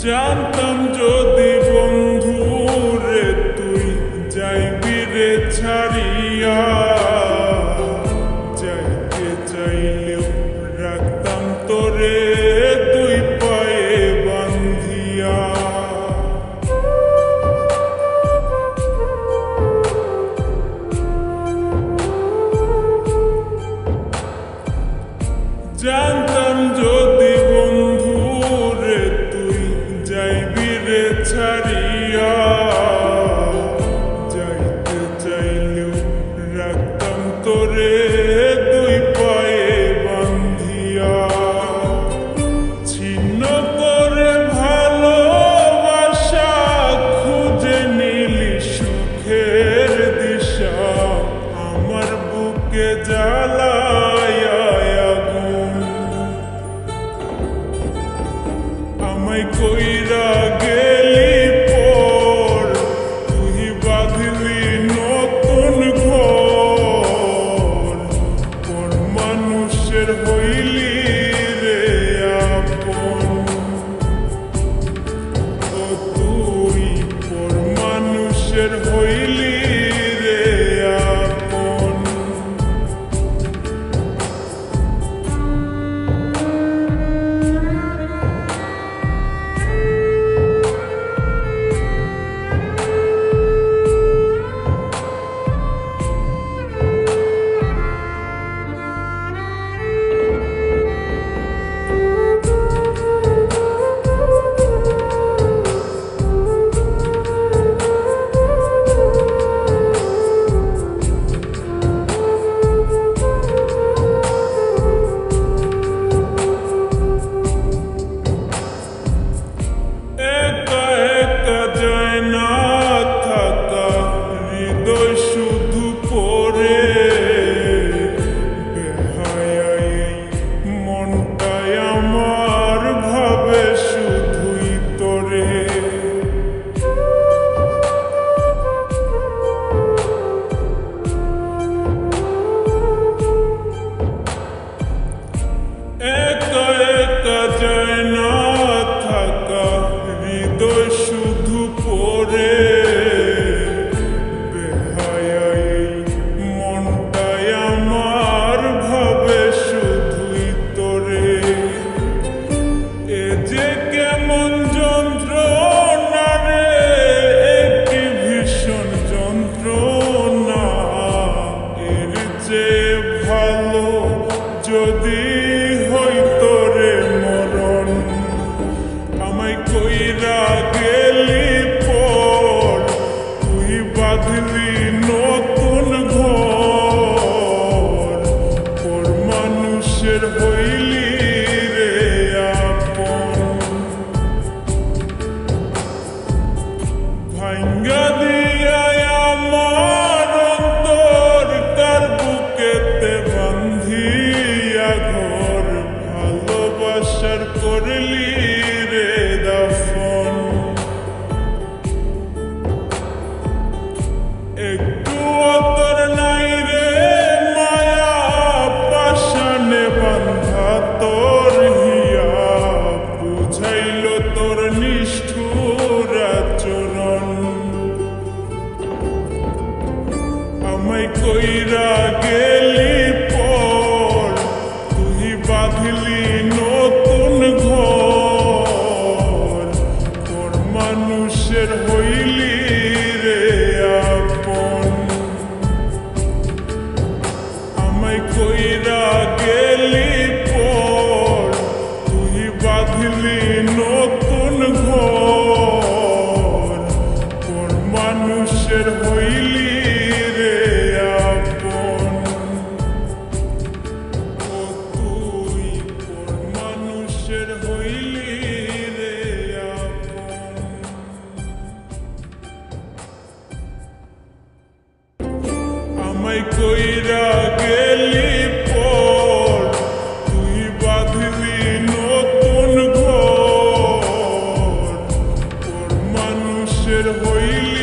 将他们。মানুষের যদি হইত রে মরণ, আমায় কইরা গেলি পর, তুই বাঁধলি নতুন ঘর। পর মানুষের হইল কইরা গেলি পর বাঁধলি নতুন ঘর। তোর মানুষের হইলি গেলি পর বাঁধলি নতুন ঘর। তোর মানুষের হইলি আমায় কইরা গেলি পর তুই বাঁধলি নতুন ঘর। মানুষের হইলি